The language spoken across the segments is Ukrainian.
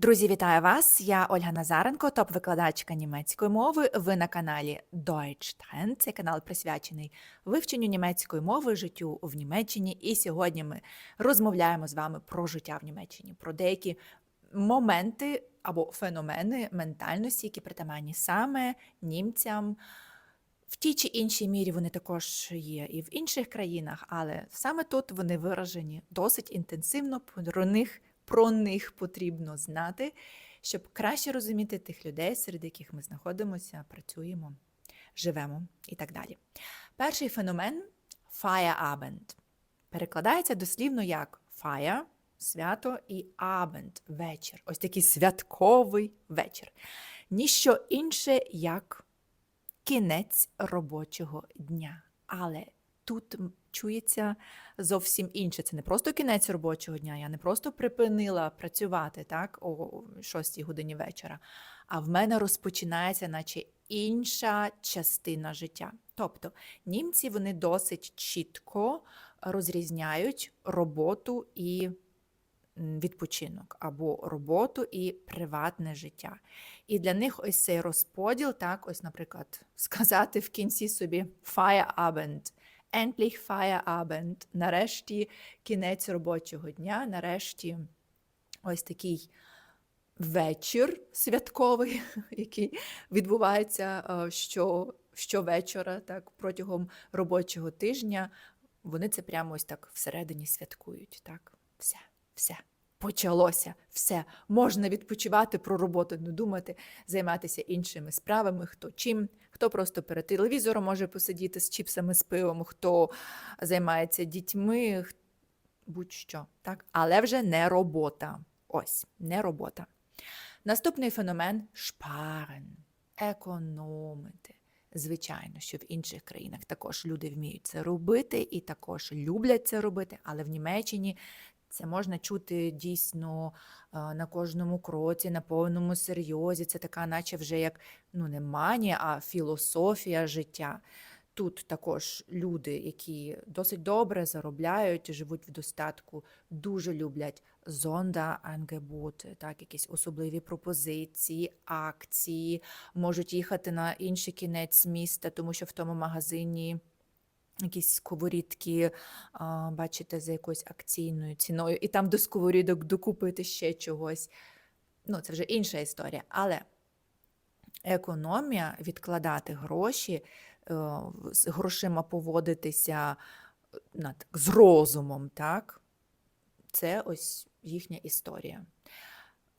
Друзі, вітаю вас! Я Ольга Назаренко, топ-викладачка німецької мови. Ви на каналі Deutsch Trend. Цей канал присвячений вивченню німецької мови, життю в Німеччині. І сьогодні ми розмовляємо з вами про життя в Німеччині, про деякі моменти або феномени ментальності, які притаманні саме німцям. В тій чи іншій мірі вони також є і в інших країнах, але саме тут вони виражені досить інтенсивно. Про них, про них потрібно знати, щоб краще розуміти тих людей, серед яких ми знаходимося, працюємо, живемо і так далі. Перший феномен Feierabend. Перекладається дослівно як Feier – свято і Abend – вечір. Ось такий святковий вечір. Ніщо інше, як кінець робочого дня. Але тут чується зовсім інше. Це не просто кінець робочого дня. Я не просто припинила працювати так, о 6 годині вечора, а в мене розпочинається, наче інша частина життя. Тобто німці вони досить чітко розрізняють роботу і відпочинок, або роботу і приватне життя. І для них ось цей розподіл, так, ось, наприклад, сказати в кінці собі Feierabend, endlich Feierabend, нарешті кінець робочого дня, нарешті ось такий вечір святковий, який відбувається е, що, щовечора, так, протягом робочого тижня. Вони це прямо ось так всередині святкують. Так, все, все. Почалося все. Можна відпочивати про роботу, не думати, займатися іншими справами, хто чим, хто просто перед телевізором може посидіти з чіпсами, з пивом, хто займається дітьми, будь-що. Так? Але вже не робота. Ось, не робота. Наступний феномен шпарен, економити. Звичайно, що в інших країнах також люди вміють це робити і також люблять це робити, але в Німеччині це можна чути дійсно на кожному кроці, на повному серйозі. Це така, наче вже як ну не манія, а філософія життя. Тут також люди, які досить добре заробляють, живуть в достатку, дуже люблять Sonderangebote, так, якісь особливі пропозиції, акції, можуть їхати на інший кінець міста, тому що в тому магазині якісь сковорідки, а, бачите, за якоюсь акційною ціною, і там до сковорідок докупити ще чогось. Ну, це вже інша історія. Але економія, відкладати гроші, е, з грошима поводитися е, з розумом, так? Це ось їхня історія.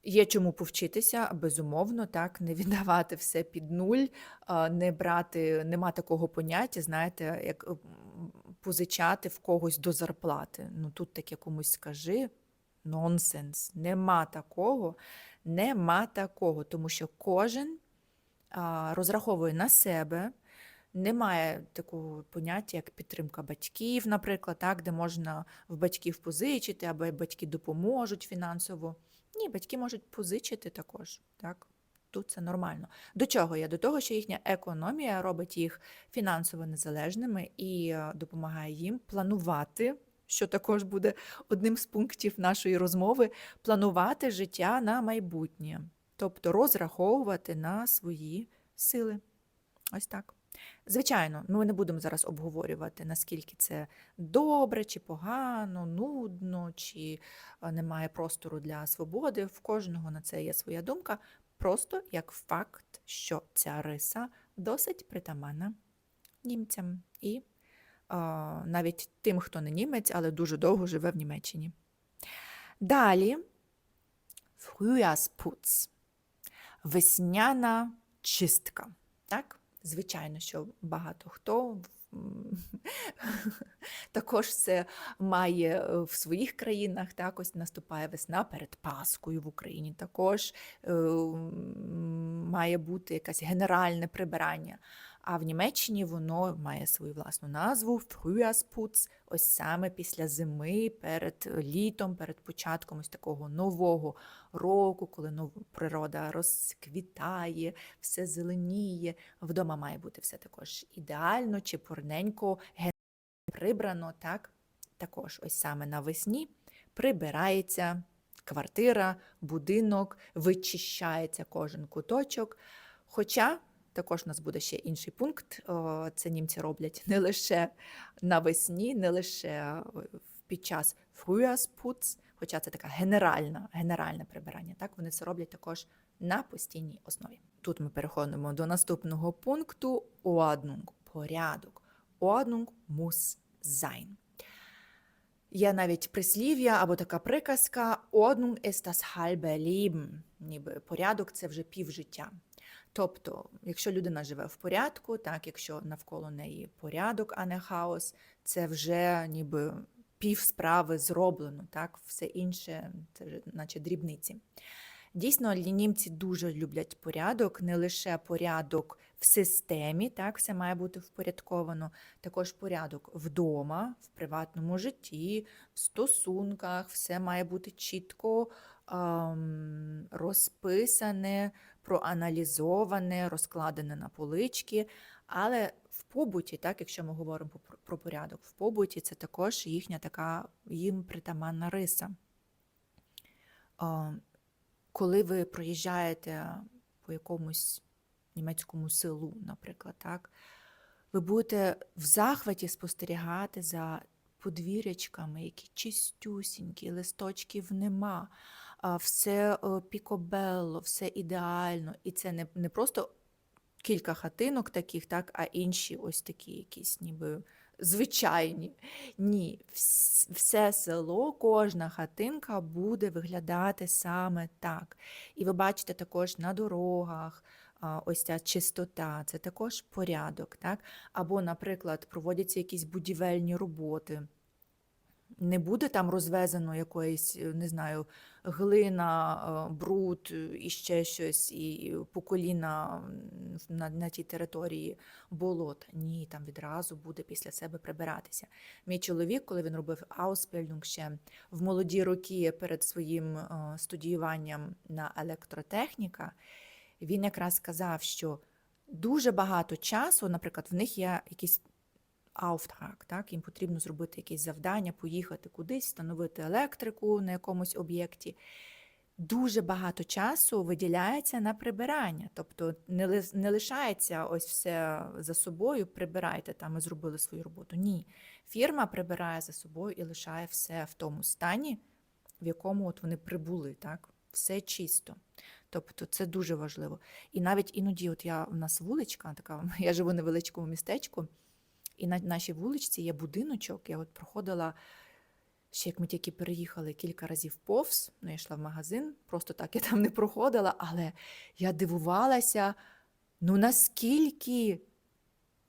Є чому повчитися, безумовно, так, не віддавати все під нуль, не брати, нема такого поняття, знаєте, як позичати в когось до зарплати. Ну тут таке комусь скажи, нонсенс. Нема такого, нема такого, тому що кожен розраховує на себе. Немає такого поняття, як підтримка батьків, наприклад, так, де можна в батьків позичити, або батьки допоможуть фінансово. Ні, батьки можуть позичити також. Так? Тут це нормально. До чого я? До того, що їхня економія робить їх фінансово незалежними і е, допомагає їм планувати, що також буде одним з пунктів нашої розмови, планувати життя на майбутнє, тобто розраховувати на свої сили. Ось так. Звичайно, ми не будемо зараз обговорювати, наскільки це добре чи погано, нудно, чи е, немає простору для свободи. В кожного на це є своя думка. Просто як факт, що ця риса досить притаманна німцям і а, навіть тим, хто не німець, але дуже довго живе в Німеччині. Далі Frühjahrsputz. Весняна чистка. Так? Звичайно, що багато хто також це має е, в своїх країнах. Так, ось наступає весна перед Паскою в Україні. Також е, має бути якесь генеральне прибирання. А в Німеччині воно має свою власну назву Frühjahrsputz, ось саме після зими, перед літом, перед початком ось такого нового року, коли нов- природа розквітає, все зеленіє. Вдома має бути все також ідеально, чепурненько, ген- прибрано, так? Також ось саме навесні прибирається квартира, будинок, вичищається кожен куточок. Хоча також у нас буде ще інший пункт. Це німці роблять не лише навесні, не лише е, під час Frühjahrsputz, хоча це така генеральна, генеральне прибирання. Так, вони це роблять також на постійній основі. Тут ми переходимо до наступного пункту Ordnung – порядок. Ordnung muss sein. Є навіть прислів'я або така приказка Ordnung ist das halbe Leben, ніби порядок це вже півжиття. Тобто, якщо людина живе в порядку, так, якщо навколо неї порядок, а не хаос, це вже ніби пів справи зроблено, так, все інше це вже наче дрібниці. Дійсно, німці дуже люблять порядок, не лише порядок в системі, так, все має бути впорядковано, також порядок вдома, в приватному житті, в стосунках, все має бути чітко ем, розписане, проаналізоване, розкладене на полички. Але в побуті, так, якщо ми говоримо про- порядок, в побуті це також їхня така їм притаманна риса. Коли ви проїжджаєте по якомусь німецькому селу, наприклад, так, ви будете в захваті спостерігати за подвір'ячками, які чистюсінькі, листочків нема, все е, пікобелло, все ідеально. І це не, не просто кілька хатинок таких, так, а інші ось такі якісь ніби звичайні. Ні, все село, кожна хатинка буде виглядати саме так. І ви бачите також на дорогах. Ось ця чистота, це також порядок, так? Або, наприклад, проводяться якісь будівельні роботи. Не буде там розвезено якоїсь, е, не знаю, глина, е, бруд е, і ще щось, і по коліна м, на, на тій території болота. Ні, там відразу буде після себе прибиратися. Мій чоловік, коли він робив Ausbildung ще в молоді роки перед своїм студіюванням на електротехніка, він якраз сказав, що дуже багато часу, наприклад, в них є якісь Auftrag, так? Їм потрібно зробити якесь завдання, поїхати кудись, встановити електрику на якомусь об'єкті. Дуже багато часу виділяється на прибирання, тобто не, не лишається ось все за собою, прибирайте там, ми зробили свою роботу. Ні. Фірма прибирає за собою і лишає все в тому стані, в якому от вони прибули, так? Все чисто. Тобто це дуже важливо. І навіть іноді, от я у нас вуличка, така, я живу в невеличкому містечку, і на нашій вуличці є будиночок. Я от проходила ще як ми тільки переїхали кілька разів повз. Ну, я йшла в магазин, просто так я там не проходила, але я дивувалася, ну наскільки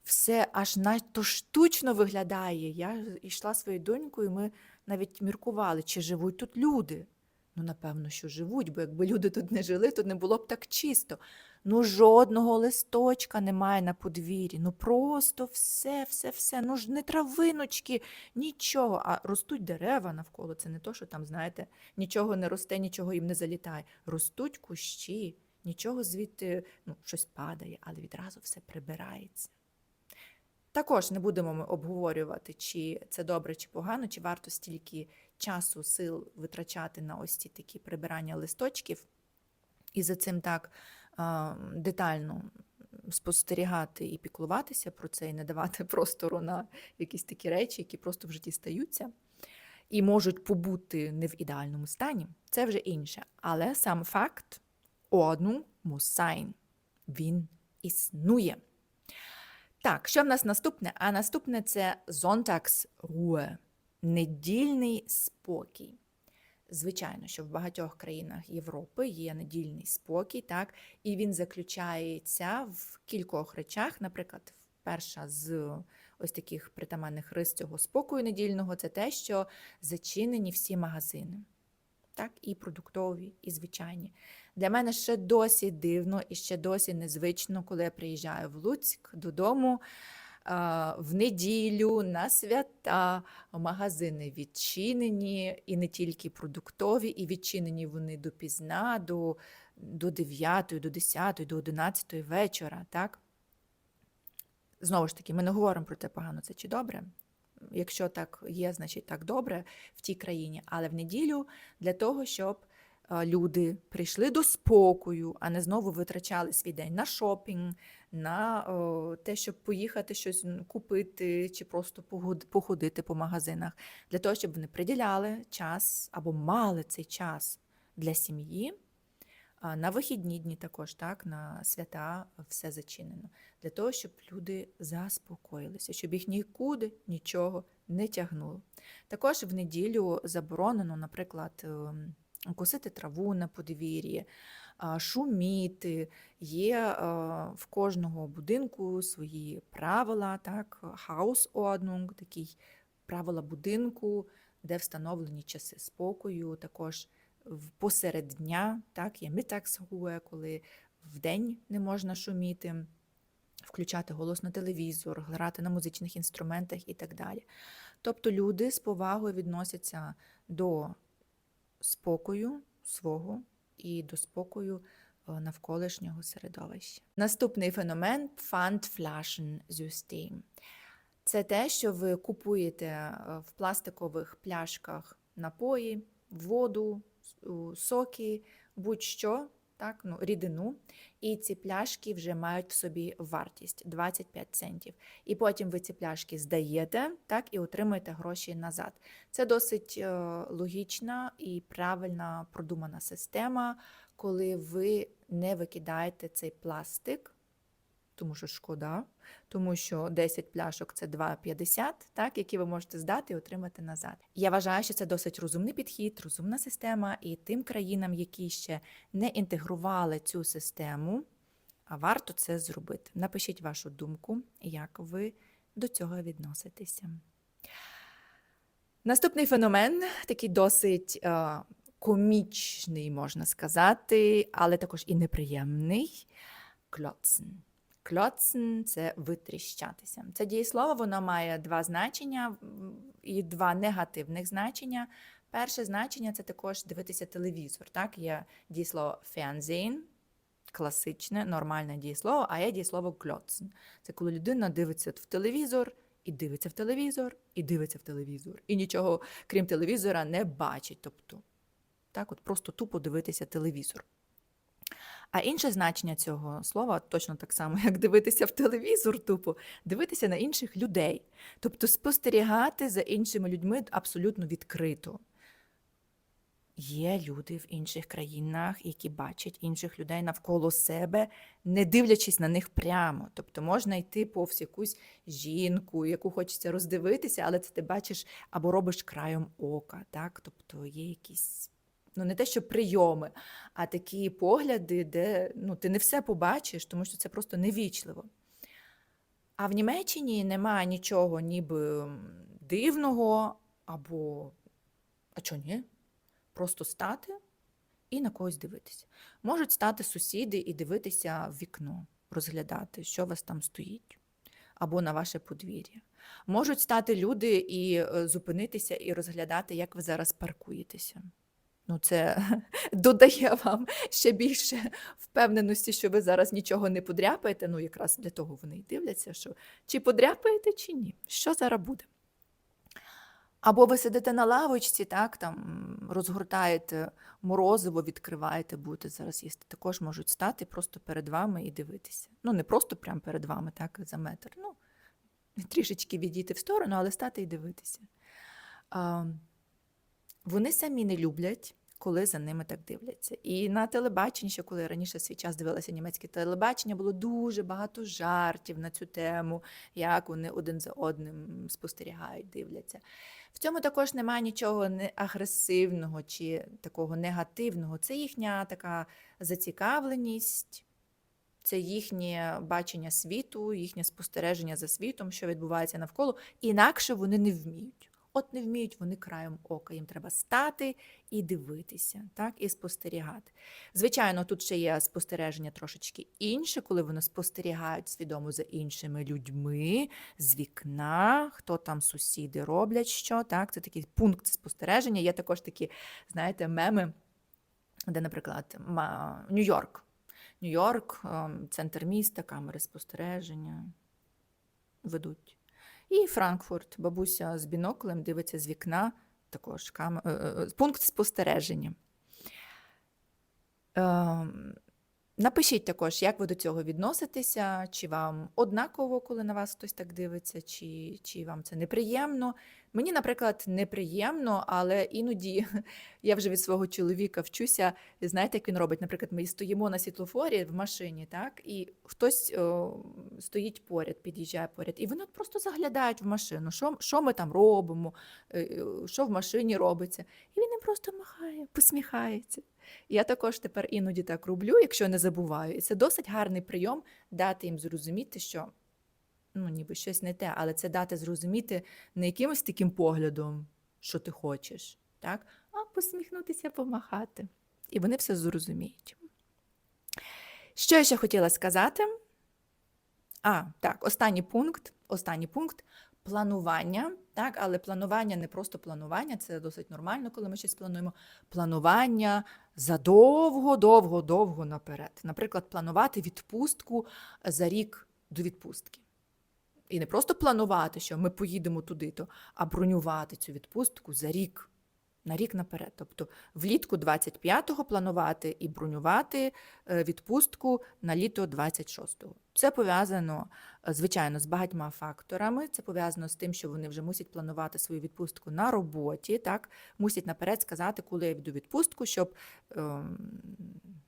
все аж надто штучно виглядає. Я йшла своєю донькою, і ми навіть міркували, чи живуть тут люди. Ну, напевно, що живуть, бо якби люди тут не жили, то не було б так чисто. Ну, жодного листочка немає на подвір'ї. Ну просто все, все, все. Ну ж не травиночки, нічого. А ростуть дерева навколо. Це не то, що там, знаєте, нічого не росте, нічого їм не залітає. Ростуть кущі, нічого звідти, ну, щось падає, але відразу все прибирається. Також не будемо ми обговорювати, чи це добре, чи погано, чи варто стільки часу, сил витрачати на ось ці такі прибирання листочків, і за цим так детально спостерігати і піклуватися про це, і не давати простору на якісь такі речі, які просто в житті стаються, і можуть побути не в ідеальному стані, це вже інше. Але сам факт muss sein. Він існує. Так, що в нас наступне? А наступне це Sonntagsruhe – недільний спокій. Звичайно, що в багатьох країнах Європи є недільний спокій, так, і він заключається в кількох речах. Наприклад, перша з ось таких притаманних рис цього спокою недільного це те, що зачинені всі магазини, так, і продуктові, і звичайні. Для мене ще досі дивно і ще досі незвично, коли я приїжджаю в Луцьк додому в неділю на свята. Магазини відчинені, і не тільки продуктові, і відчинені вони допізна, до, до 9, до 10, до 11 вечора. Так? Знову ж таки, ми не говоримо про те, погано це чи добре. якщо так є, значить так добре в тій країні. Але в неділю для того, щоб люди прийшли до спокою, а не знову витрачали свій день на шопінг, на те, щоб поїхати щось купити чи просто походити по магазинах, для того, щоб вони приділяли час або мали цей час для сім'ї. На вихідні дні також, так, на свята все зачинено. Для того, щоб люди заспокоїлися, щоб їх нікуди нічого не тягнуло. Також в неділю заборонено, наприклад, ем, косити траву на подвір'ї, шуміти. Є в кожного будинку свої правила, так, Hausordnung, такий правила будинку, де встановлені часи спокою, також посеред дня, так, є Mittagsruhe, коли вдень не можна шуміти, включати голос на телевізор, грати на музичних інструментах і так далі. Тобто люди з повагою відносяться до спокою свого і до спокою е, навколишнього середовища. Наступний феномен Pfandflaschensystem. Це те, що ви купуєте е, в пластикових пляшках напої, воду, соки, будь-що, так, ну, рідину, і ці пляшки вже мають в собі вартість 25 центів. І потім ви ці пляшки здаєте так, і отримуєте гроші назад. Це досить е, логічна і правильно продумана система, коли ви не викидаєте цей пластик, тому що шкода, тому що 10 пляшок це 2,50, так, які ви можете здати і отримати назад. Я вважаю, що це досить розумний підхід, розумна система, і тим країнам, які ще не інтегрували цю систему, а варто це зробити. Напишіть вашу думку, як ви до цього відноситеся. Наступний феномен такий досить е, комічний, можна сказати, але також і неприємний кльоцен. Кльоцен – це витріщатися. Це дієслово воно має два значення і два негативних значення. Перше значення це також дивитися телевізор. Так? Є дієслово Fernsehen, класичне, нормальне дієслово, а є дієслово кльоцен. Це коли людина дивиться в телевізор, і дивиться в телевізор, і дивиться в телевізор. І нічого, крім телевізора, не бачить. Тобто, так, от просто тупо дивитися телевізор. А інше значення цього слова точно так само, як дивитися в телевізор, тупо дивитися на інших людей, тобто спостерігати за іншими людьми абсолютно відкрито. Є люди в інших країнах, які бачать інших людей навколо себе, не дивлячись на них прямо. Тобто можна йти повз якусь жінку, яку хочеться роздивитися, але це ти бачиш або робиш краєм ока. Так? Тобто є якісь, ну не те, що прийоми, а такі погляди, де ну, ти не все побачиш, тому що це просто невічливо. А в Німеччині немає нічого ніби дивного або, а чого ні? Просто стати і на когось дивитися. Можуть стати сусіди і дивитися в вікно, розглядати, що у вас там стоїть, або на ваше подвір'я. Можуть стати люди і е, зупинитися і розглядати, як ви зараз паркуєтеся. Ну, це додає вам ще більше впевненості, що ви зараз нічого не подряпаєте. Ну, якраз для того вони й дивляться, що чи подряпаєте, чи ні. Що зараз буде? Або ви сидите на лавочці, так, там розгортаєте морозиво, відкриваєте, будете зараз їсти. Також можуть стати просто перед вами і дивитися. Ну, не просто прямо перед вами, так, за метр. Ну, трішечки відійти в сторону, але стати і дивитися. Вони самі не люблять, коли за ними так дивляться. І на телебаченні, ще коли я раніше свій час дивилася німецьке телебачення, було дуже багато жартів на цю тему, як вони один за одним спостерігають, дивляться. В цьому також немає нічого не агресивного чи такого негативного. Це їхня така зацікавленість, це їхнє бачення світу, їхнє спостереження за світом, що відбувається навколо. Інакше вони не вміють. От не вміють вони краєм ока. Їм треба стати і дивитися, так, і спостерігати. Звичайно, тут ще є спостереження трошечки інше, коли вони спостерігають свідомо за іншими людьми з вікна, хто там сусіди роблять що. Так, це такий пункт спостереження. Є також такі, знаєте, меми, де, наприклад, Нью-Йорк. Нью-Йорк, ем, центр міста, камери спостереження ведуть. І Франкфурт, бабуся з біноклем дивиться з вікна, також кам... е, е, пункт спостереження. Напишіть також, як ви до цього відноситеся, чи вам однаково, коли на вас хтось так дивиться, чи, чи вам це неприємно. Мені, наприклад, неприємно, але іноді я вже від свого чоловіка вчуся. Знаєте, як він робить? Наприклад, ми стоїмо на світлофорі в машині, так, і хтось о, стоїть поряд, під'їжджає поряд, і вони просто заглядають в машину, що, що ми там робимо, е, е, що в машині робиться. І він їм просто махає, посміхається. Я також тепер іноді так роблю, якщо не забуваю. І це досить гарний прийом дати їм зрозуміти, що ну, ніби щось не те, але це дати зрозуміти не якимось таким поглядом, що ти хочеш, так? а посміхнутися, помахати. І вони все зрозуміють. Що я ще хотіла сказати? А, так, останній пункт. Останній пункт планування. Так, але планування не просто планування, це досить нормально, коли ми щось плануємо. Планування задовго, довго, довго наперед. Наприклад, планувати відпустку за рік до відпустки. І не просто планувати, що ми поїдемо туди-то, а бронювати цю відпустку за рік, на рік наперед. Тобто влітку 25-го планувати і бронювати е, відпустку на літо 26-го. Це пов'язано, е, звичайно, з багатьма факторами. Це пов'язано з тим, що вони вже мусять планувати свою відпустку на роботі, так мусять наперед сказати, коли я йду відпустку, щоб ем,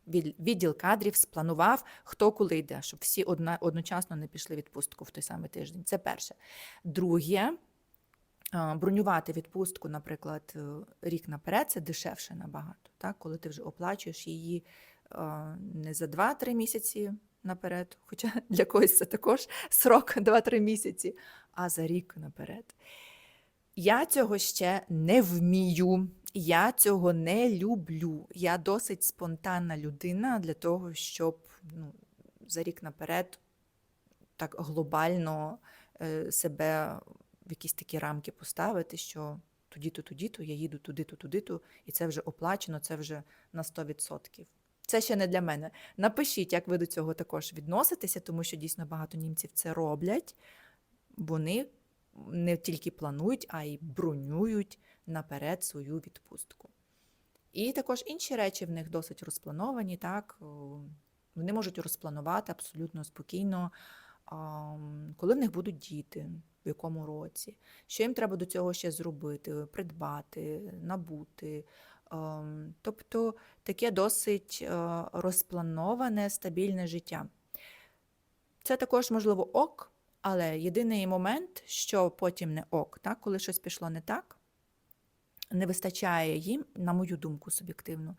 від- відділ кадрів спланував, хто коли йде, щоб всі одночасно не пішли відпустку в той самий тиждень. Це перше. Друге, бронювати відпустку, наприклад, е, рік наперед, це дешевше набагато. Так? Коли ти вже оплачуєш її не за 2-3 місяці наперед, хоча для когось це також срок 2-3 місяці, а за рік наперед. Я цього ще не вмію. Я цього не люблю. Я досить спонтанна людина для того, щоб ну, за рік наперед так глобально е, себе в якісь такі рамки поставити, що тоді-то, тоді-то я їду туди-то, туди-то, і це вже оплачено, це вже на 100%. Це ще не для мене. Напишіть, як ви до цього також відноситеся, тому що дійсно багато німців це роблять. Вони не тільки планують, а й бронюють наперед свою відпустку. І також інші речі в них досить розплановані, так. Вони можуть розпланувати абсолютно спокійно, коли в них будуть діти, в якому році, що їм треба до цього ще зробити, придбати, набути. Ем, Тобто таке досить е, розплановане, стабільне життя. Це також, можливо, ок, але єдиний момент, що потім не ок, так, коли щось пішло не так, не вистачає їм, на мою думку, суб'єктивно,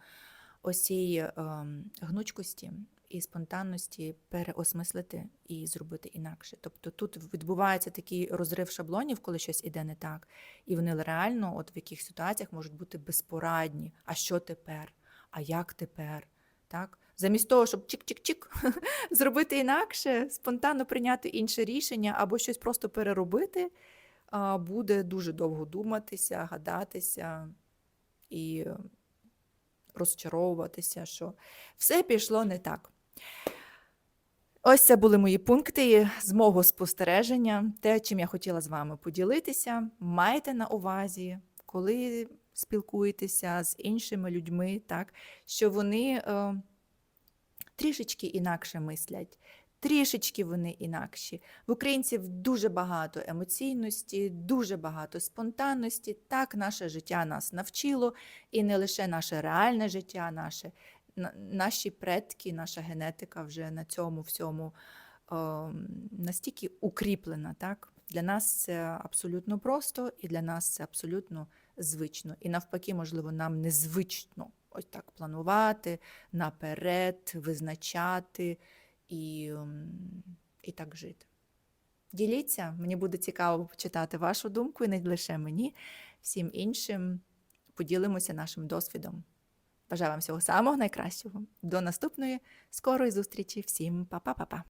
ось цієї ем, гнучкості і спонтанності переосмислити і зробити інакше. Тобто тут відбувається такий розрив шаблонів, коли щось іде не так, і вони реально, от в яких ситуаціях можуть бути безпорадні. А що тепер? А як тепер? Так? Замість того, щоб чик-чик-чик зробити інакше, спонтанно прийняти інше рішення або щось просто переробити, буде дуже довго думатися, гадатися і розчаровуватися, що все пішло не так. Ось це були мої пункти з мого спостереження, те, чим я хотіла з вами поділитися. Майте на увазі, коли спілкуєтеся з іншими людьми, так, що вони е, трішечки інакше мислять, трішечки вони інакші. В українців дуже багато емоційності, дуже багато спонтанності. Так, наше життя нас навчило, і не лише наше реальне життя, наше, на- наші предки, наша генетика вже на цьому всьому е, настільки укріплена. Так? Для нас це абсолютно просто, і для нас це абсолютно звично. І навпаки, можливо, нам незвично ось так планувати наперед, визначати і, і так жити. Діліться, мені буде цікаво почитати вашу думку, і не лише мені, всім іншим поділимося нашим досвідом. Бажаю вам всього самого найкращого. До наступної скорої зустрічі. Всім па-па-па-па.